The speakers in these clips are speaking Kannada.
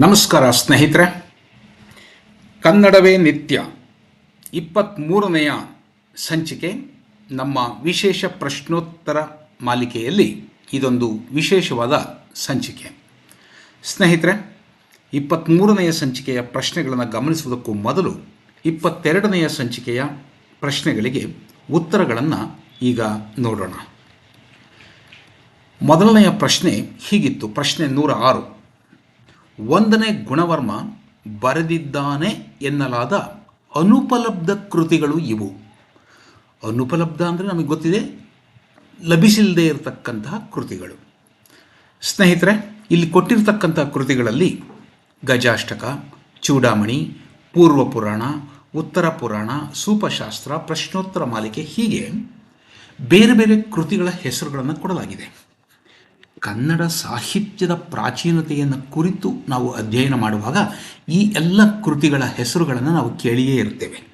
ನಮಸ್ಕಾರ ಸ್ನೇಹಿತರೆ. ಕನ್ನಡವೇ ನಿತ್ಯ. ಇಪ್ಪತ್ತ್ಮೂರನೆಯ ಸಂಚಿಕೆ ನಮ್ಮ ವಿಶೇಷ ಪ್ರಶ್ನೋತ್ತರ ಮಾಲಿಕೆಯಲ್ಲಿ ಇದೊಂದು ವಿಶೇಷವಾದ ಸಂಚಿಕೆ. ಸ್ನೇಹಿತರೆ ಇಪ್ಪತ್ತ್ಮೂರನೆಯ ಸಂಚಿಕೆಯ ಪ್ರಶ್ನೆಗಳನ್ನು ಗಮನಿಸುವುದಕ್ಕೂ ಮೊದಲು ಇಪ್ಪತ್ತೆರಡನೆಯ ಸಂಚಿಕೆಯ ಪ್ರಶ್ನೆಗಳಿಗೆ ಉತ್ತರಗಳನ್ನು ಈಗ ನೋಡೋಣ. ಮೊದಲನೆಯ ಪ್ರಶ್ನೆ ಹೀಗಿತ್ತು. ಪ್ರಶ್ನೆ ನೂರ ಆರು. ಒಂದನೇ ಗುಣವರ್ಮ ಬರೆದಿದ್ದಾನೆ ಎನ್ನಲಾದ ಅನುಪಲಬ್ಧ ಕೃತಿಗಳು ಇವು. ಅನುಪಲಬ್ಧ ಅಂದರೆ ನಮಗೆ ಗೊತ್ತಿದೆ, ಲಭಿಸಿಲ್ಲದೆ ಇರತಕ್ಕಂತಹ ಕೃತಿಗಳು. ಸ್ನೇಹಿತರೆ, ಇಲ್ಲಿ ಕೊಟ್ಟಿರ್ತಕ್ಕಂಥ ಕೃತಿಗಳಲ್ಲಿ ಗಜಾಷ್ಟಕ, ಚೂಡಾಮಣಿ, ಪೂರ್ವ ಪುರಾಣ, ಉತ್ತರ ಪುರಾಣ, ಸೂಪಶಾಸ್ತ್ರ, ಪ್ರಶ್ನೋತ್ತರ ಮಾಲಿಕೆ ಹೀಗೆ ಬೇರೆ ಬೇರೆ ಕೃತಿಗಳ ಹೆಸರುಗಳನ್ನು ಕೊಡಲಾಗಿದೆ. ಕನ್ನಡ ಸಾಹಿತ್ಯದ ಪ್ರಾಚೀನತೆಯನ್ನು ಕುರಿತು ನಾವು ಅಧ್ಯಯನ ಮಾಡುವಾಗ ಈ ಎಲ್ಲ ಕೃತಿಗಳ ಹೆಸರುಗಳನ್ನು ನಾವು ಕೇಳಿಯೇ ಇರ್ತೇವೆ.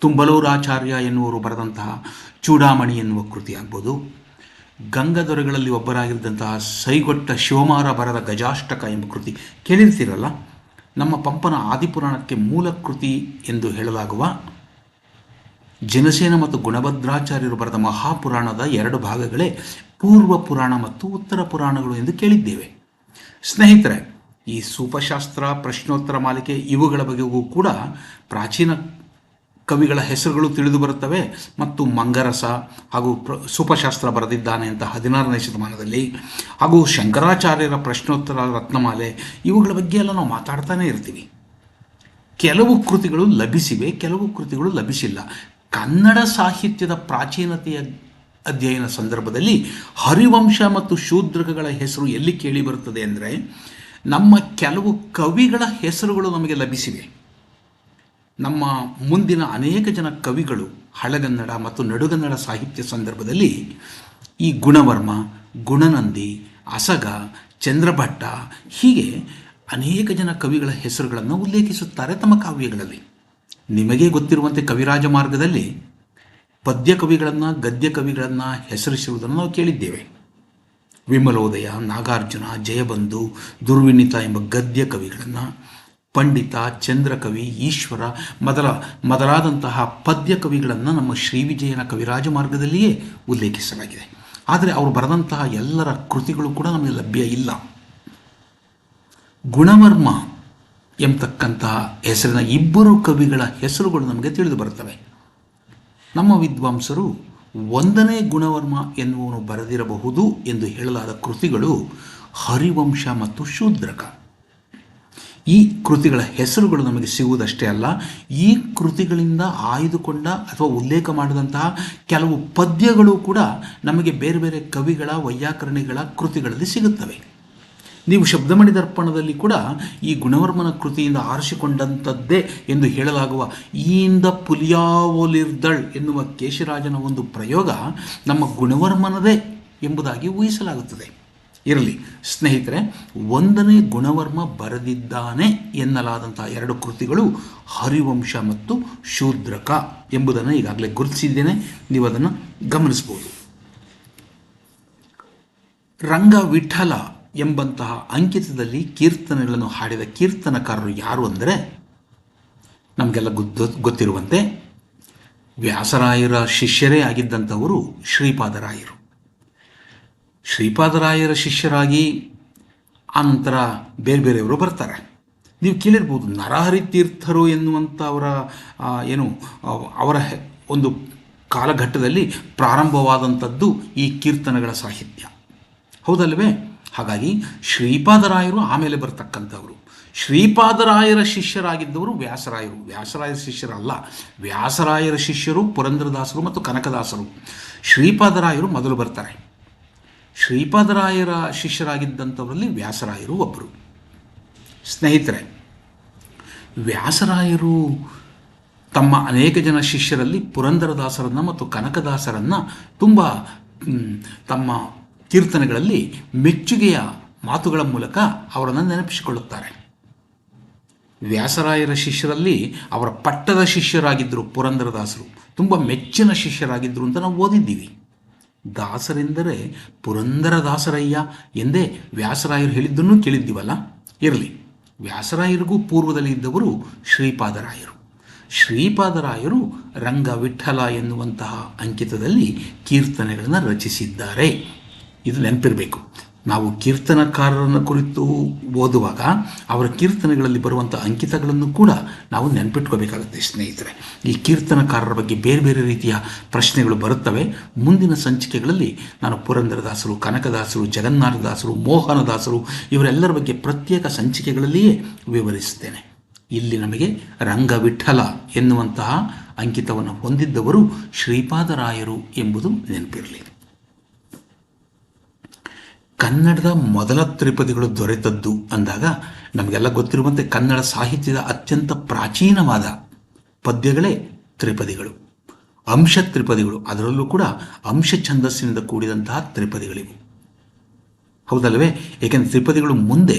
ತುಂಬಲೂರಾಚಾರ್ಯ ಎನ್ನುವರು ಬರೆದಂತಹ ಚೂಡಾಮಣಿ ಎನ್ನುವ ಕೃತಿ ಆಗ್ಬೋದು. ಗಂಗಾಧರಗಳಲ್ಲಿ ಒಬ್ಬರಾಗಿದ್ದಂತಹ ಸೈಗೊಟ್ಟ ಶಿವಮಾರ ಬರದ ಗಜಾಷ್ಟಕ ಎಂಬ ಕೃತಿ ಕೇಳಿರ್ತೀರಲ್ಲ? ನಮ್ಮ ಪಂಪನ ಆದಿಪುರಾಣಕ್ಕೆ ಮೂಲ ಕೃತಿ ಎಂದು ಹೇಳಲಾಗುವ ಜನಸೇನ ಮತ್ತು ಗುಣಭದ್ರಾಚಾರ್ಯರು ಬರೆದ ಮಹಾಪುರಾಣದ ಎರಡು ಭಾಗಗಳೇ ಪೂರ್ವ ಪುರಾಣ ಮತ್ತು ಉತ್ತರ ಪುರಾಣಗಳು ಎಂದು ಕೇಳಿದ್ದೇವೆ. ಸ್ನೇಹಿತರೆ, ಈ ಸೂಪಶಾಸ್ತ್ರ, ಪ್ರಶ್ನೋತ್ತರ ಮಾಲಿಕೆ ಇವುಗಳ ಬಗೆಗೂ ಕೂಡ ಪ್ರಾಚೀನ ಕವಿಗಳ ಹೆಸರುಗಳು ತಿಳಿದು ಬರುತ್ತವೆ ಮತ್ತು ಮಂಗರಸ ಹಾಗೂ ಪ್ರ, ಸೂಪಶಾಸ್ತ್ರ ಬರೆದಿದ್ದಾನೆ ಅಂತ ಹದಿನಾರನೇ ಶತಮಾನದಲ್ಲಿ. ಹಾಗೂ ಶಂಕರಾಚಾರ್ಯರ ಪ್ರಶ್ನೋತ್ತರ ರತ್ನಮಾಲೆ, ಇವುಗಳ ಬಗ್ಗೆ ಎಲ್ಲ ನಾವು ಮಾತಾಡ್ತಾನೆ ಇರ್ತೀವಿ. ಕೆಲವು ಕೃತಿಗಳು ಲಭಿಸಿವೆ, ಕೆಲವು ಕೃತಿಗಳು ಲಭಿಸಿಲ್ಲ. ಕನ್ನಡ ಸಾಹಿತ್ಯದ ಪ್ರಾಚೀನತೆಯ ಅಧ್ಯಯನ ಸಂದರ್ಭದಲ್ಲಿ ಹರಿವಂಶ ಮತ್ತು ಶೂದ್ರಕಗಳ ಹೆಸರು ಎಲ್ಲಿ ಕೇಳಿ ಬರುತ್ತದೆ ಅಂದರೆ ನಮ್ಮ ಕೆಲವು ಕವಿಗಳ ಹೆಸರುಗಳು ನಮಗೆ ಲಭಿಸಿವೆ. ನಮ್ಮ ಮುಂದಿನ ಅನೇಕ ಜನ ಕವಿಗಳು ಹಳೆಗನ್ನಡ ಮತ್ತು ನಡುಗನ್ನಡ ಸಾಹಿತ್ಯ ಸಂದರ್ಭದಲ್ಲಿ ಈ ಗುಣವರ್ಮ, ಗುಣನಂದಿ, ಅಸಗ, ಚಂದ್ರಭಟ್ಟ ಹೀಗೆ ಅನೇಕ ಜನ ಕವಿಗಳ ಹೆಸರುಗಳನ್ನು ಉಲ್ಲೇಖಿಸುತ್ತಾರೆ ತಮ್ಮ ಕಾವ್ಯಗಳಲ್ಲಿ. ನಿಮಗೆ ಗೊತ್ತಿರುವಂತೆ ಕವಿರಾಜ ಮಾರ್ಗದಲ್ಲಿ ಪದ್ಯ ಕವಿಗಳನ್ನು ಗದ್ಯ ಕವಿಗಳನ್ನು ಹೆಸರಿಸುವುದನ್ನು ನಾವು ಕೇಳಿದ್ದೇವೆ. ವಿಮಲೋದಯ, ನಾಗಾರ್ಜುನ, ಜಯಬಂಧು, ದುರ್ವಿನಿತ ಎಂಬ ಗದ್ಯ ಕವಿಗಳನ್ನು ಪಂಡಿತ, ಚಂದ್ರಕವಿ, ಈಶ್ವರ ಮೊದಲ, ಮೊದಲಾದಂತಹ ಪದ್ಯ ಕವಿಗಳನ್ನು ನಮ್ಮ ಶ್ರೀವಿಜಯನ ಕವಿರಾಜ ಮಾರ್ಗದಲ್ಲಿಯೇ ಉಲ್ಲೇಖಿಸಲಾಗಿದೆ. ಆದರೆ ಅವರು ಬರೆದಂತಹ ಎಲ್ಲರ ಕೃತಿಗಳು ಕೂಡ ನಮಗೆ ಲಭ್ಯ ಇಲ್ಲ. ಗುಣವರ್ಮ ಎಂಬತಕ್ಕಂತಹ ಹೆಸರಿನ ಇಬ್ಬರು ಕವಿಗಳ ಹೆಸರುಗಳು ನಮಗೆ ತಿಳಿದು ಬರುತ್ತವೆ. ನಮ್ಮ ವಿದ್ವಾಂಸರು ಒಂದನೇ ಗುಣವರ್ಮ ಎನ್ನುವನು ಬರೆದಿರಬಹುದು ಎಂದು ಹೇಳಲಾದ ಕೃತಿಗಳು ಹರಿವಂಶ ಮತ್ತು ಶೂದ್ರಕ. ಈ ಕೃತಿಗಳ ಹೆಸರುಗಳು ನಮಗೆ ಸಿಗುವುದಷ್ಟೇ ಅಲ್ಲ, ಈ ಕೃತಿಗಳಿಂದ ಆಯ್ದುಕೊಂಡ ಅಥವಾ ಉಲ್ಲೇಖ ಮಾಡಿದಂತಹ ಕೆಲವು ಪದ್ಯಗಳು ಕೂಡ ನಮಗೆ ಬೇರೆ ಬೇರೆ ಕವಿಗಳ, ವೈಯಾಕರಣಿಗಳ ಕೃತಿಗಳಲ್ಲಿ ಸಿಗುತ್ತವೆ. ನೀವು ಶಬ್ದಮಣಿ ದರ್ಪಣದಲ್ಲಿ ಕೂಡ ಈ ಗುಣವರ್ಮನ ಕೃತಿಯಿಂದ ಆರಿಸಿಕೊಂಡಂಥದ್ದೇ ಎಂದು ಹೇಳಲಾಗುವ ಈಂದ ಪುಲಿಯಾವೊಲಿರ್ದಳ್ ಎನ್ನುವ ಕೇಶರಾಜನ ಒಂದು ಪ್ರಯೋಗ ನಮ್ಮ ಗುಣವರ್ಮನದೇ ಎಂಬುದಾಗಿ ಊಹಿಸಲಾಗುತ್ತದೆ. ಇರಲಿ, ಸ್ನೇಹಿತರೆ, ಒಂದನೇ ಗುಣವರ್ಮ ಬರೆದಿದ್ದಾನೆ ಎನ್ನಲಾದಂಥ ಎರಡು ಕೃತಿಗಳು ಹರಿವಂಶ ಮತ್ತು ಶೂದ್ರಕ ಎಂಬುದನ್ನು ಈಗಾಗಲೇ ಗುರುತಿಸಿದ್ದೇನೆ. ನೀವು ಅದನ್ನು ಗಮನಿಸ್ಬೋದು. ರಂಗ ವಿಠಲ ಎಂಬಂತಹ ಅಂಕಿತದಲ್ಲಿ ಕೀರ್ತನೆಗಳನ್ನು ಹಾಡಿದ ಕೀರ್ತನಕಾರರು ಯಾರು ಅಂದರೆ ನಮಗೆಲ್ಲ ಗೊತ್ತು ಗೊತ್ತಿರುವಂತೆ ವ್ಯಾಸರಾಯರ ಶಿಷ್ಯರೇ ಆಗಿದ್ದಂಥವರು ಶ್ರೀಪಾದರಾಯರು. ಶ್ರೀಪಾದರಾಯರ ಶಿಷ್ಯರಾಗಿ ಆನಂತರ ಬೇರೆ ಬೇರೆಯವರು ಬರ್ತಾರೆ. ನೀವು ಕೇಳಿರ್ಬೋದು, ನರಹರಿ ತೀರ್ಥರು ಎನ್ನುವಂಥ ಅವರ ಏನು, ಅವರ ಒಂದು ಕಾಲಘಟ್ಟದಲ್ಲಿ ಪ್ರಾರಂಭವಾದಂಥದ್ದು ಈ ಕೀರ್ತನೆಗಳ ಸಾಹಿತ್ಯ. ಹೌದಲ್ವೇ? ಹಾಗಾಗಿ ಶ್ರೀಪಾದರಾಯರು ಆಮೇಲೆ ಬರ್ತಕ್ಕಂಥವರು. ಶ್ರೀಪಾದರಾಯರ ಶಿಷ್ಯರಾಗಿದ್ದವರು ವ್ಯಾಸರಾಯರು. ವ್ಯಾಸರಾಯರ ಶಿಷ್ಯರಲ್ಲ, ವ್ಯಾಸರಾಯರ ಶಿಷ್ಯರು, ಪುರಂದ್ರದಾಸರು ಮತ್ತು ಕನಕದಾಸರು. ಶ್ರೀಪಾದರಾಯರು ಮೊದಲು ಬರ್ತಾರೆ. ಶ್ರೀಪಾದರಾಯರ ಶಿಷ್ಯರಾಗಿದ್ದಂಥವರಲ್ಲಿ ವ್ಯಾಸರಾಯರು ಒಬ್ಬರು ಸ್ನೇಹಿತರೆ, ವ್ಯಾಸರಾಯರು ತಮ್ಮ ಅನೇಕ ಜನ ಶಿಷ್ಯರಲ್ಲಿ ಪುರಂದರದಾಸರನ್ನು ಮತ್ತು ಕನಕದಾಸರನ್ನು ತುಂಬ ತಮ್ಮ ಕೀರ್ತನೆಗಳಲ್ಲಿ ಮೆಚ್ಚುಗೆಯ ಮಾತುಗಳ ಮೂಲಕ ಅವರನ್ನು ನೆನಪಿಸಿಕೊಳ್ಳುತ್ತಾರೆ. ವ್ಯಾಸರಾಯರ ಶಿಷ್ಯರಲ್ಲಿ ಅವರ ಪಟ್ಟದ ಶಿಷ್ಯರಾಗಿದ್ದರು ಪುರಂದರದಾಸರು. ತುಂಬ ಮೆಚ್ಚಿನ ಶಿಷ್ಯರಾಗಿದ್ದರು ಅಂತ ನಾವು ಓದಿದ್ದೀವಿ. ದಾಸರೆಂದರೆ ಪುರಂದರ ದಾಸರಯ್ಯ ಎಂದೇ ವ್ಯಾಸರಾಯರು ಹೇಳಿದ್ದನ್ನು ಕೇಳಿದ್ದೀವಲ್ಲ? ಇರಲಿ. ವ್ಯಾಸರಾಯರಿಗೂ ಪೂರ್ವದಲ್ಲಿ ಇದ್ದವರು ಶ್ರೀಪಾದರಾಯರು. ಶ್ರೀಪಾದರಾಯರು ರಂಗ ವಿಠಲ ಎನ್ನುವಂತಹ ಅಂಕಿತದಲ್ಲಿ ಕೀರ್ತನೆಗಳನ್ನು ರಚಿಸಿದ್ದಾರೆ. ಇದು ನೆನಪಿರಬೇಕು. ನಾವು ಕೀರ್ತನಕಾರರನ್ನು ಕುರಿತು ಓದುವಾಗ ಅವರ ಕೀರ್ತನೆಗಳಲ್ಲಿ ಬರುವಂಥ ಅಂಕಿತಗಳನ್ನು ಕೂಡ ನಾವು ನೆನಪಿಟ್ಕೋಬೇಕಾಗುತ್ತೆ ಸ್ನೇಹಿತರೆ. ಈ ಕೀರ್ತನಕಾರರ ಬಗ್ಗೆ ಬೇರೆ ಬೇರೆ ರೀತಿಯ ಪ್ರಶ್ನೆಗಳು ಬರುತ್ತವೆ. ಮುಂದಿನ ಸಂಚಿಕೆಗಳಲ್ಲಿ ನಾನು ಪುರಂದರದಾಸರು, ಕನಕದಾಸರು, ಜಗನ್ನಾಥದಾಸರು, ಮೋಹನದಾಸರು ಇವರೆಲ್ಲರ ಬಗ್ಗೆ ಪ್ರತ್ಯೇಕ ಸಂಚಿಕೆಗಳಲ್ಲಿಯೇ ವಿವರಿಸುತ್ತೇನೆ. ಇಲ್ಲಿ ನಮಗೆ ರಂಗವಿಠಲ ಎನ್ನುವಂತಹ ಅಂಕಿತವನ್ನು ಹೊಂದಿದ್ದವರು ಶ್ರೀಪಾದರಾಯರು ಎಂಬುದು ನೆನಪಿರಲಿ. ಕನ್ನಡದ ಮೊದಲ ತ್ರಿಪದಿಗಳು ದೊರೆತದ್ದು ಅಂದಾಗ ನಮಗೆಲ್ಲ ಗೊತ್ತಿರುವಂತೆ ಕನ್ನಡ ಸಾಹಿತ್ಯದ ಅತ್ಯಂತ ಪ್ರಾಚೀನವಾದ ಪದ್ಯಗಳೇ ತ್ರಿಪದಿಗಳು ಅಂಶ ತ್ರಿಪದಿಗಳು ಅದರಲ್ಲೂ ಕೂಡ ಅಂಶ ಛಂದಸ್ಸಿನಿಂದ ಕೂಡಿದಂತಹ ತ್ರಿಪದಿಗಳಿವು ಹೌದಲ್ವೇ ಏಕೆಂದರೆ ತ್ರಿಪದಿಗಳು ಮುಂದೆ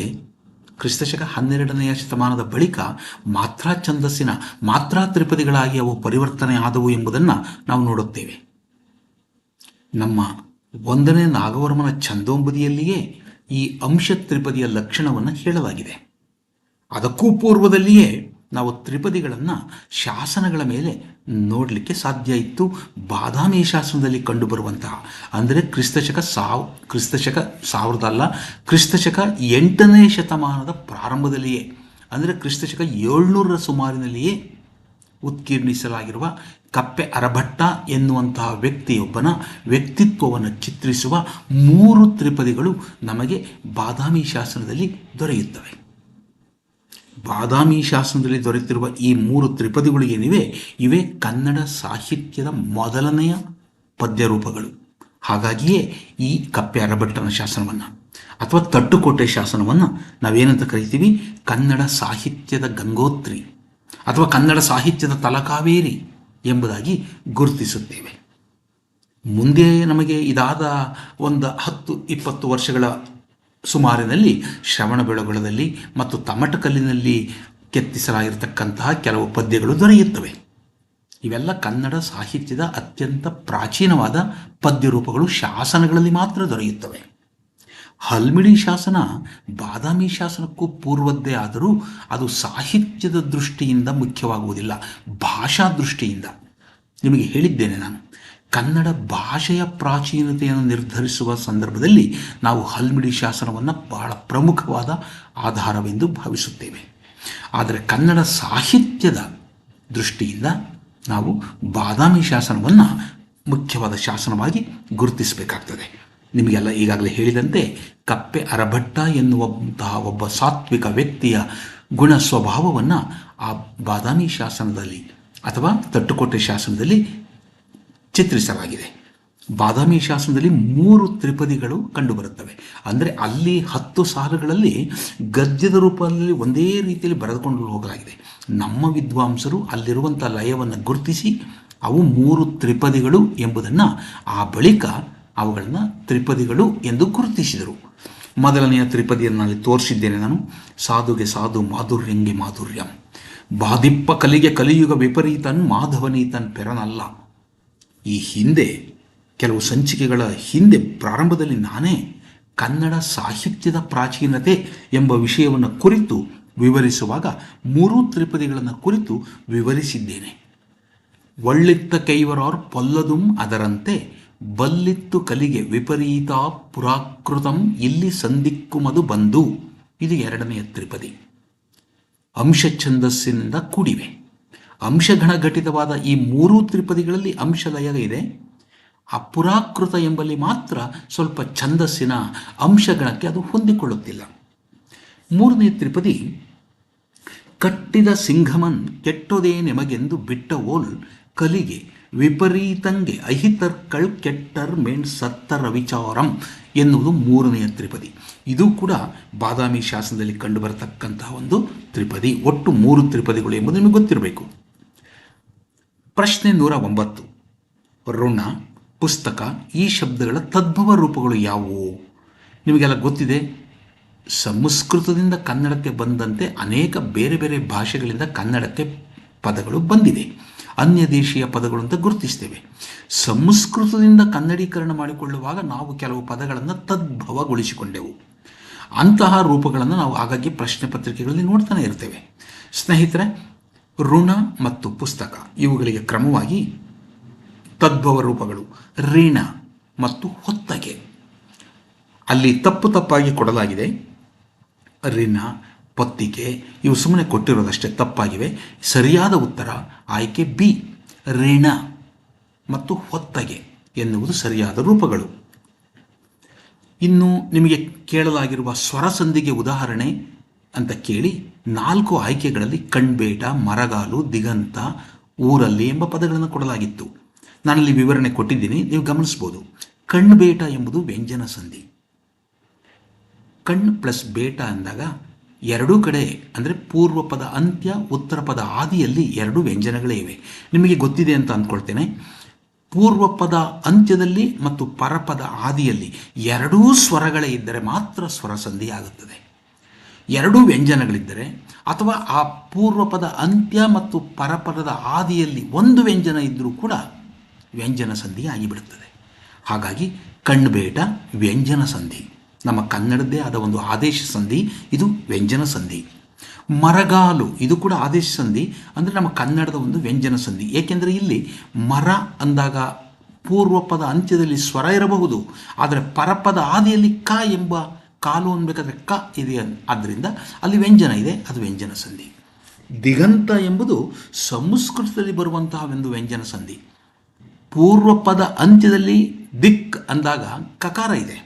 ಕ್ರಿಸ್ತಶಕ ಹನ್ನೆರಡನೆಯ ಶತಮಾನದ ಬಳಿಕ ಮಾತ್ರ ಛಂದಸ್ಸಿನ, ಮಾತ್ರ ತ್ರಿಪದಿಗಳಾಗಿ ಅವು ಪರಿವರ್ತನೆ ಆದವು ಎಂಬುದನ್ನು ನಾವು ನೋಡುತ್ತೇವೆ. ನಮ್ಮ ಒಂದನೇ ನಾಗವರ್ಮನ ಛಂದೋಂಬದಿಯಲ್ಲಿಯೇ ಈ ಅಂಶ ತ್ರಿಪದಿಯ ಲಕ್ಷಣವನ್ನು ಹೇಳಲಾಗಿದೆ. ಅದಕ್ಕೂ ಪೂರ್ವದಲ್ಲಿಯೇ ನಾವು ತ್ರಿಪದಿಗಳನ್ನು ಶಾಸನಗಳ ಮೇಲೆ ನೋಡಲಿಕ್ಕೆ ಸಾಧ್ಯ ಇತ್ತು. ಬಾದಾಮಿ ಶಾಸನದಲ್ಲಿ ಕಂಡುಬರುವಂತಹ, ಅಂದರೆ ಕ್ರಿಸ್ತಶಕ ಸಾವ್, ಕ್ರಿಸ್ತಶಕ ಸಾವಿರದ ಅಲ್ಲ, ಕ್ರಿಸ್ತಶಕ ಎಂಟನೇ ಶತಮಾನದ ಪ್ರಾರಂಭದಲ್ಲಿಯೇ, ಅಂದರೆ ಕ್ರಿಸ್ತಶಕ ಏಳ್ನೂರರ ಸುಮಾರಿನಲ್ಲಿಯೇ ಉತ್ಕೀರ್ಣಿಸಲಾಗಿರುವ ಕಪ್ಪೆ ಅರಭಟ್ಟ ಎನ್ನುವಂತಹ ವ್ಯಕ್ತಿಯೊಬ್ಬನ ವ್ಯಕ್ತಿತ್ವವನ್ನು ಚಿತ್ರಿಸುವ ಮೂರು ತ್ರಿಪದಿಗಳು ನಮಗೆ ಬಾದಾಮಿ ಶಾಸನದಲ್ಲಿ ದೊರೆಯುತ್ತವೆ. ಬಾದಾಮಿ ಶಾಸನದಲ್ಲಿ ದೊರೆತಿರುವ ಈ ಮೂರು ತ್ರಿಪದಿಗಳು ಏನಿವೆ? ಇವೆ ಕನ್ನಡ ಸಾಹಿತ್ಯದ ಮೊದಲನೆಯ ಪದ್ಯರೂಪಗಳು. ಹಾಗಾಗಿಯೇ ಈ ಕಪ್ಪೆ ಅರಭಟ್ಟನ ಶಾಸನವನ್ನು ಅಥವಾ ತಟ್ಟುಕೋಟೆ ಶಾಸನವನ್ನು ನಾವೇನಂತ ಕರಿತೀವಿ? ಕನ್ನಡ ಸಾಹಿತ್ಯದ ಗಂಗೋತ್ರಿ. ಅಥವಾ ಕನ್ನಡ ಸಾಹಿತ್ಯದ ತಲಕಾವೇರಿ ಎಂಬುದಾಗಿ ಗುರುತಿಸುತ್ತೇವೆ. ಮುಂದೆ ನಮಗೆ ಇದಾದ ಒಂದು ಹತ್ತು, ಇಪ್ಪತ್ತು ವರ್ಷಗಳ ಸುಮಾರಿನಲ್ಲಿ ಶ್ರವಣ ಬೆಳಗೊಳದಲ್ಲಿ ಮತ್ತು ತಮಟಕಲ್ಲಿನಲ್ಲಿ ಕೆತ್ತಿಸಲಾಗಿರ್ತಕ್ಕಂತಹ ಕೆಲವು ಪದ್ಯಗಳು ದೊರೆಯುತ್ತವೆ. ಇವೆಲ್ಲ ಕನ್ನಡ ಸಾಹಿತ್ಯದ ಅತ್ಯಂತ ಪ್ರಾಚೀನವಾದ ಪದ್ಯರೂಪಗಳು ಶಾಸನಗಳಲ್ಲಿ ಮಾತ್ರ ದೊರೆಯುತ್ತವೆ. ಹಲ್ಮಿಡಿ ಶಾಸನ, ಬಾದಾಮಿ ಶಾಸನಕ್ಕೂ ಪೂರ್ವದ್ದೇ ಆದರೂ ಅದು ಸಾಹಿತ್ಯದ ದೃಷ್ಟಿಯಿಂದ ಮುಖ್ಯವಾಗುವುದಿಲ್ಲ, ಭಾಷಾ ದೃಷ್ಟಿಯಿಂದ. ನಿಮಗೆ ಹೇಳಿದ್ದೇನೆ ನಾನು, ಕನ್ನಡ ಭಾಷೆಯ ಪ್ರಾಚೀನತೆಯನ್ನು ನಿರ್ಧರಿಸುವ ಸಂದರ್ಭದಲ್ಲಿ ನಾವು ಹಲ್ಮಿಡಿ ಶಾಸನವನ್ನು ಬಹಳ ಪ್ರಮುಖವಾದ ಆಧಾರವೆಂದು ಭಾವಿಸುತ್ತೇವೆ. ಆದರೆ ಕನ್ನಡ ಸಾಹಿತ್ಯದ ದೃಷ್ಟಿಯಿಂದ ನಾವು ಬಾದಾಮಿ ಶಾಸನವನ್ನು ಮುಖ್ಯವಾದ ಶಾಸನವಾಗಿ ಗುರುತಿಸಬೇಕಾಗ್ತದೆ. ನಿಮಗೆಲ್ಲ ಈಗಾಗಲೇ ಹೇಳಿದಂತೆ ಕಪ್ಪೆ ಅರಭಟ್ಟ ಎನ್ನುವಂತಹ ಒಬ್ಬ ಸಾತ್ವಿಕ ವ್ಯಕ್ತಿಯ ಗುಣ ಸ್ವಭಾವವನ್ನು ಆ ಬಾದಾಮಿ ಶಾಸನದಲ್ಲಿ ಅಥವಾ ತಟ್ಟುಕೋಟೆ ಶಾಸನದಲ್ಲಿ ಚಿತ್ರಿಸಲಾಗಿದೆ. ಬಾದಾಮಿ ಶಾಸನದಲ್ಲಿ ಮೂರು ತ್ರಿಪದಿಗಳು ಕಂಡುಬರುತ್ತವೆ. ಅಂದರೆ ಅಲ್ಲಿ ಹತ್ತು ಸಾಲುಗಳಲ್ಲಿ ಗದ್ಯದ ರೂಪದಲ್ಲಿ ಒಂದೇ ರೀತಿಯಲ್ಲಿ ಬರೆದುಕೊಂಡು ಹೋಗಲಾಗಿದೆ. ನಮ್ಮ ವಿದ್ವಾಂಸರು ಅಲ್ಲಿರುವಂಥ ಲಯವನ್ನು ಗುರುತಿಸಿ ಅವು ಮೂರು ತ್ರಿಪದಿಗಳು ಎಂಬುದನ್ನು ಆ ಬಳಿಕ ಅವುಗಳನ್ನು ತ್ರಿಪದಿಗಳು ಎಂದು ಗುರುತಿಸಿದರು. ಮೊದಲನೆಯ ತ್ರಿಪದಿಯನ್ನು ಅಲ್ಲಿ ತೋರಿಸಿದ್ದೇನೆ ನಾನು. ಸಾಧುಗೆ ಸಾಧು ಮಾಧುರ್ಯಂಗೆ ಮಾಧುರ್ಯಂ. ಬಾದಿಪ್ಪ ಕಲಿಗೆ ಕಲಿಯುಗ ವಿಪರೀತನ್, ಮಾಧವನೀತನ್ ಪೆರನಲ್ಲ. ಈ ಹಿಂದೆ, ಕೆಲವು ಸಂಚಿಕೆಗಳ ಹಿಂದೆ, ಪ್ರಾರಂಭದಲ್ಲಿ ನಾನೇ ಕನ್ನಡ ಸಾಹಿತ್ಯದ ಪ್ರಾಚೀನತೆ ಎಂಬ ವಿಷಯವನ್ನು ಕುರಿತು ವಿವರಿಸುವಾಗ ಮೂರೂ ತ್ರಿಪದಿಗಳನ್ನು ಕುರಿತು ವಿವರಿಸಿದ್ದೇನೆ. ಒಳ್ಳಿತ್ತ ಕೈವರಾರ್ ಪೊಲ್ಲದುಂ ಅದರಂತೆ ಬಲ್ಲಿತ್ತು ಕಲಿಗೆ ವಿಪರೀತ ಪುರಾಕೃತಂ ಇಲ್ಲಿ ಸಂದಿಕ್ಕುಮದು ಬಂದು. ಇದು ಎರಡನೆಯ ತ್ರಿಪದಿ. ಅಂಶ ಛಂದಸ್ಸಿನಿಂದ ಕೂಡಿವೆ. ಅಂಶಗಣ ಘಟಿತವಾದ ಈ ಮೂರೂ ತ್ರಿಪದಿಗಳಲ್ಲಿ ಅಂಶಲಯ ಇದೆ. ಅಪುರಾಕೃತ ಎಂಬಲ್ಲಿ ಮಾತ್ರ ಸ್ವಲ್ಪ ಛಂದಸ್ಸಿನ ಅಂಶಗಣಕ್ಕೆ ಅದು ಹೊಂದಿಕೊಳ್ಳುತ್ತಿಲ್ಲ. ಮೂರನೇ ತ್ರಿಪದಿ, ಕಟ್ಟಿದ ಸಿಂಘಮನ್ ಕೆಟ್ಟೋದೇ ನಿಮಗೆಂದು ಬಿಟ್ಟ ಓಲ್ ಕಲಿಗೆ ವಿಪರೀತಂಗೆ ಅಹಿತರ್ಕಳ್ ಕೆಟ್ಟರ್ ಮೇನ್ ಸತ್ತರ ವಿಚಾರಂ ಎನ್ನುವುದು ಮೂರನೆಯ ತ್ರಿಪದಿ. ಇದು ಕೂಡ ಬಾದಾಮಿ ಶಾಸನದಲ್ಲಿ ಕಂಡುಬರತಕ್ಕಂತಹ ಒಂದು ತ್ರಿಪದಿ. ಒಟ್ಟು ಮೂರು ತ್ರಿಪದಿಗಳು ಎಂಬುದು ನಿಮಗೆ ಗೊತ್ತಿರಬೇಕು. ಪ್ರಶ್ನೆ ನೂರ ಒಂಬತ್ತು. ಋಣ, ಪುಸ್ತಕ, ಈ ಶಬ್ದಗಳ ತದ್ಭವ ರೂಪಗಳು ಯಾವುವು? ನಿಮಗೆಲ್ಲ ಗೊತ್ತಿದೆ, ಸಂಸ್ಕೃತದಿಂದ ಕನ್ನಡಕ್ಕೆ ಬಂದಂತೆ ಅನೇಕ ಬೇರೆ ಬೇರೆ ಭಾಷೆಗಳಿಂದ ಕನ್ನಡಕ್ಕೆ ಪದಗಳು ಬಂದಿವೆ ಅನ್ಯ ದೇಶೀಯ ಪದಗಳು ಅಂತ ಗುರುತಿಸ್ತೇವೆ. ಸಂಸ್ಕೃತದಿಂದ ಕನ್ನಡೀಕರಣ ಮಾಡಿಕೊಳ್ಳುವಾಗ ನಾವು ಕೆಲವು ಪದಗಳನ್ನು ತದ್ಭವಗೊಳಿಸಿಕೊಂಡೆವು. ಅಂತಹ ರೂಪಗಳನ್ನು ನಾವು ಆಗಾಗ್ಗೆ ಪ್ರಶ್ನೆ ಪತ್ರಿಕೆಗಳಲ್ಲಿ ನೋಡ್ತಾನೆ ಇರ್ತೇವೆ. ಸ್ನೇಹಿತರೆ, ಋಣ ಮತ್ತು ಪುಸ್ತಕ ಇವುಗಳಿಗೆ ಕ್ರಮವಾಗಿ ತದ್ಭವ ರೂಪಗಳು, ಋಣ ಮತ್ತು ಹೊತ್ತಗೆ. ಅಲ್ಲಿ ತಪ್ಪು ತಪ್ಪಾಗಿ ಕೊಡಲಾಗಿದೆ. ಋಣ, ಪತ್ತಿಗೆ ಇವು ಸುಮ್ಮನೆ ಕೊಟ್ಟಿರೋದಷ್ಟೇ ತಪ್ಪಾಗಿವೆ. ಸರಿಯಾದ ಉತ್ತರ ಆಯ್ಕೆ ಬಿ, ಋಣ ಮತ್ತು ಹೊತ್ತಗೆ ಎನ್ನುವುದು ಸರಿಯಾದ ರೂಪಗಳು. ಇನ್ನು ನಿಮಗೆ ಕೇಳಲಾಗಿರುವ ಸ್ವರಸಂಧಿಗೆ ಉದಾಹರಣೆ ಅಂತ ಕೇಳಿ ನಾಲ್ಕು ಆಯ್ಕೆಗಳಲ್ಲಿ ಕಣ್ಬೇಟ, ಮರಗಾಲು, ದಿಗಂತ, ಊರಲ್ಲಿ ಎಂಬ ಪದಗಳನ್ನು ಕೊಡಲಾಗಿತ್ತು. ನಾನಲ್ಲಿ ವಿವರಣೆ ಕೊಟ್ಟಿದ್ದೀನಿ, ನೀವು ಗಮನಿಸ್ಬೋದು. ಕಣ್ಬೇಟ ಎಂಬುದು ವ್ಯಂಜನ ಸಂಧಿ. ಕಣ್ ಪ್ಲಸ್ ಬೇಟ ಅಂದಾಗ ಎರಡೂ ಕಡೆ ಅಂದರೆ ಪೂರ್ವ ಪದ ಅಂತ್ಯ, ಉತ್ತರ ಪದ ಆದಿಯಲ್ಲಿ ಎರಡು ವ್ಯಂಜನಗಳೇ ಇವೆ. ನಿಮಗೆ ಗೊತ್ತಿದೆ ಅಂತ ಅಂದ್ಕೊಳ್ತೇನೆ. ಪೂರ್ವ ಪದ ಅಂತ್ಯದಲ್ಲಿ ಮತ್ತು ಪರಪದ ಆದಿಯಲ್ಲಿ ಎರಡೂ ಸ್ವರಗಳೇ ಇದ್ದರೆ ಮಾತ್ರ ಸ್ವರ ಸಂಧಿ ಆಗುತ್ತದೆ. ಎರಡೂ ವ್ಯಂಜನಗಳಿದ್ದರೆ ಅಥವಾ ಆ ಪೂರ್ವ ಪದ ಅಂತ್ಯ ಮತ್ತು ಪರಪದದ ಆದಿಯಲ್ಲಿ ಒಂದು ವ್ಯಂಜನ ಇದ್ದರೂ ಕೂಡ ವ್ಯಂಜನ ಸಂಧಿ ಆಗಿಬಿಡುತ್ತದೆ. ಹಾಗಾಗಿ ಕಣ್ಬೇಟ ವ್ಯಂಜನ ಸಂಧಿ. ನಮ್ಮ ಕನ್ನಡದ್ದೇ ಆದ ಒಂದು ಆದೇಶ ಸಂಧಿ, ಇದು ವ್ಯಂಜನ ಸಂಧಿ. ಮರಗಾಲು, ಇದು ಕೂಡ ಆದೇಶ ಸಂಧಿ, ಅಂದರೆ ನಮ್ಮ ಕನ್ನಡದ ಒಂದು ವ್ಯಂಜನ ಸಂಧಿ. ಏಕೆಂದರೆ ಇಲ್ಲಿ ಮರ ಅಂದಾಗ ಪೂರ್ವ ಪದ ಅಂತ್ಯದಲ್ಲಿ ಸ್ವರ ಇರಬಹುದು, ಆದರೆ ಪರಪದ ಆದಿಯಲ್ಲಿ ಕ ಎಂಬ ಕಾಲು ಅನ್ಬೇಕಾದ್ರೆ ಕ ಇದೆ ಆದ್ದರಿಂದ ಅಲ್ಲಿ ವ್ಯಂಜನ ಇದೆ, ಅದು ವ್ಯಂಜನ ಸಂಧಿ. ದಿಗಂತ ಎಂಬುದು ಸಂಸ್ಕೃತದಲ್ಲಿ ಬರುವಂತಹ ಒಂದು ವ್ಯಂಜನ ಸಂಧಿ. ಪೂರ್ವ ಪದ ಅಂತ್ಯದಲ್ಲಿ ದಿಕ್ ಅಂದಾಗ ಕಕಾರ ಇದೆ.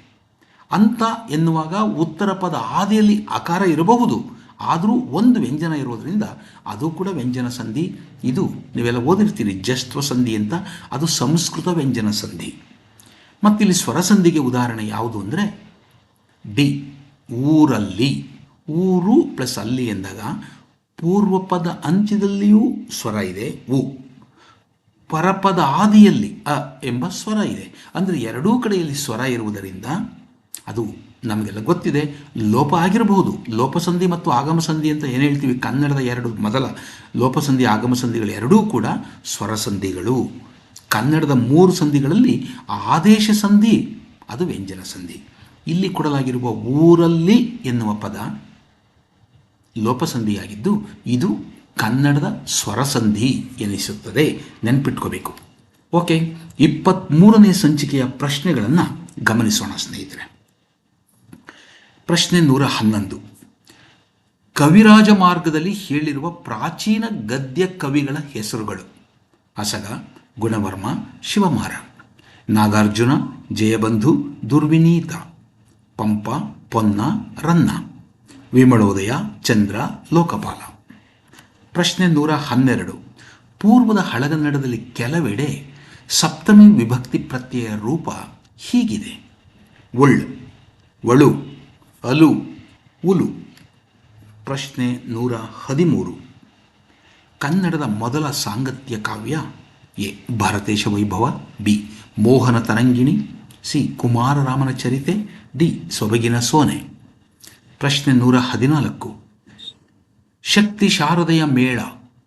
ಅಂತ ಎನ್ನುವಾಗ ಉತ್ತರ ಪದ ಆದಿಯಲ್ಲಿ ಅಕಾರ ಇರಬಹುದು. ಆದರೂ ಒಂದು ವ್ಯಂಜನ ಇರೋದರಿಂದ ಅದು ಕೂಡ ವ್ಯಂಜನ ಸಂಧಿ. ಇದು ನೀವೆಲ್ಲ ಓದಿರ್ತೀರಿ ಜಸ್ತ್ವ ಸಂಧಿ ಅಂತ. ಅದು ಸಂಸ್ಕೃತ ವ್ಯಂಜನ ಸಂಧಿ. ಮತ್ತಿಲ್ಲಿ ಸ್ವರ ಸಂಧಿಗೆ ಉದಾಹರಣೆ ಯಾವುದು ಅಂದರೆ ಡಿ, ಊರಲ್ಲಿ. ಊರು ಪ್ಲಸ್ ಅಲ್ಲಿ ಎಂದಾಗ ಪೂರ್ವ ಪದ ಅಂತ್ಯದಲ್ಲಿಯೂ ಸ್ವರ ಇದೆ, ಉ. ಪರಪದ ಆದಿಯಲ್ಲಿ ಅ ಎಂಬ ಸ್ವರ ಇದೆ. ಅಂದರೆ ಎರಡೂ ಕಡೆಯಲ್ಲಿ ಸ್ವರ ಇರುವುದರಿಂದ ಅದು ನಮಗೆಲ್ಲ ಗೊತ್ತಿದೆ. ಲೋಪ ಆಗಿರಬಹುದು. ಲೋಪಸಂಧಿ ಮತ್ತು ಆಗಮ ಸಂಧಿ ಅಂತ ಏನು ಹೇಳ್ತೀವಿ? ಕನ್ನಡದ ಎರಡು ಮೊದಲ ಲೋಪಸಂಧಿ ಆಗಮ ಸಂಧಿಗಳು ಎರಡೂ ಕೂಡ ಸ್ವರಸಂಧಿಗಳು. ಕನ್ನಡದ ಮೂರು ಸಂಧಿಗಳಲ್ಲಿ ಆದೇಶ ಸಂಧಿ, ಅದು ವ್ಯಂಜನ ಸಂಧಿ. ಇಲ್ಲಿ ಕೊಡಲಾಗಿರುವ ಊರಲ್ಲಿ ಎನ್ನುವ ಪದ ಲೋಪಸಂಧಿಯಾಗಿದ್ದು, ಇದು ಕನ್ನಡದ ಸ್ವರಸಂಧಿ ಎನಿಸುತ್ತದೆ. ನೆನ್ಪಿಟ್ಕೋಬೇಕು. ಓಕೆ ಇಪ್ಪತ್ತ್ಮೂರನೇ ಸಂಚಿಕೆಯ ಪ್ರಶ್ನೆಗಳನ್ನು ಗಮನಿಸೋಣ ಸ್ನೇಹಿತರೆ. ಪ್ರಶ್ನೆ ನೂರ ಹನ್ನೊಂದು. ಕವಿರಾಜ ಮಾರ್ಗದಲ್ಲಿ ಹೇಳಿರುವ ಪ್ರಾಚೀನ ಗದ್ಯ ಕವಿಗಳ ಹೆಸರುಗಳು. ಅಸಗ, ಗುಣವರ್ಮ, ಶಿವಮಾರ. ನಾಗಾರ್ಜುನ, ಜಯಬಂಧು, ದುರ್ವಿನೀತ. ಪಂಪ, ಪೊನ್ನ, ರನ್ನ. ವಿಮಳೋದಯ, ಚಂದ್ರ, ಲೋಕಪಾಲ. ಪ್ರಶ್ನೆ ನೂರ ಹನ್ನೆರಡು. ಪೂರ್ವದ ಹಳಗನ್ನಡದಲ್ಲಿ ಕೆಲವೆಡೆ ಸಪ್ತಮಿ ವಿಭಕ್ತಿ ಪ್ರತ್ಯಯ ರೂಪ ಹೀಗಿದೆ. ಒಳ್ಳು, ಒಳು. ಅಲು, ಉಲು. ಪ್ರಶ್ನೆ ನೂರ ಹದಿಮೂರು. ಕನ್ನಡದ ಮೊದಲ ಸಾಂಗತ್ಯ ಕಾವ್ಯ A. Bharatesha Vaibhava, B. Mohana Tarangini, C. ಕುಮಾರರಾಮನ ಚರಿತೆ, ಡಿ. ಸೊಬಗಿನ ಸೋನೆ. ಪ್ರಶ್ನೆ ನೂರ ಹದಿನಾಲ್ಕು. ಶಕ್ತಿ ಶಾರದೆಯ ಮೇಳ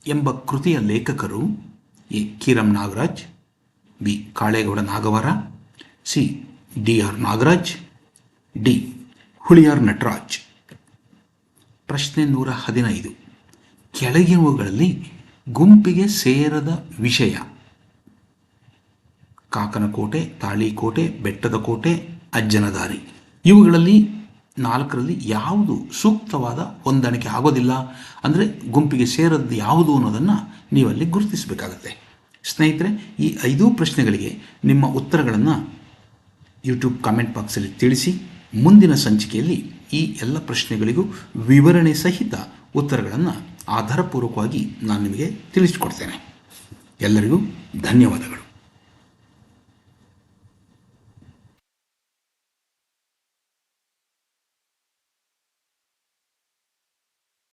ಎಂಬ ಕೃತಿಯ ಲೇಖಕರು A. Kiram Nagaraj, B. Kalegowda Nagavara, C. D. R. Nagaraj, D. Huliyar Nataraj. ಪ್ರಶ್ನೆ ನೂರ ಹದಿನೈದು. ಕೆಳಗಿನವುಗಳಲ್ಲಿ ಗುಂಪಿಗೆ ಸೇರದ ವಿಷಯ. ಕಾಕನಕೋಟೆ, ತಾಳಿಕೋಟೆ, ಬೆಟ್ಟದ ಕೋಟೆ ಅಜ್ಜನದಾರಿ ಇವುಗಳಲ್ಲಿ ನಾಲ್ಕರಲ್ಲಿ ಯಾವುದು ಸೂಕ್ತವಾದ ಹೊಂದಾಣಿಕೆ ಆಗೋದಿಲ್ಲ? ಅಂದರೆ ಗುಂಪಿಗೆ ಸೇರದ್ದು ಯಾವುದು ಅನ್ನೋದನ್ನು ನೀವಲ್ಲಿ ಗುರುತಿಸಬೇಕಾಗತ್ತೆ. ಸ್ನೇಹಿತರೆ, ಈ ಐದೂ ಪ್ರಶ್ನೆಗಳಿಗೆ ನಿಮ್ಮ ಉತ್ತರಗಳನ್ನು ಯೂಟ್ಯೂಬ್ ಕಾಮೆಂಟ್ ಬಾಕ್ಸಲ್ಲಿ ತಿಳಿಸಿ ಮುಂದಿನ ಸಂಚಿಕೆಯಲ್ಲಿ ಈ ಎಲ್ಲ ಪ್ರಶ್ನೆಗಳಿಗೂ ವಿವರಣೆ ಸಹಿತ ಉತ್ತರಗಳನ್ನು ಆಧಾರಪೂರ್ವಕವಾಗಿ ನಾನು ನಿಮಗೆ ತಿಳಿಸಿಕೊಡ್ತೇನೆ. ಎಲ್ಲರಿಗೂ ಧನ್ಯವಾದಗಳು.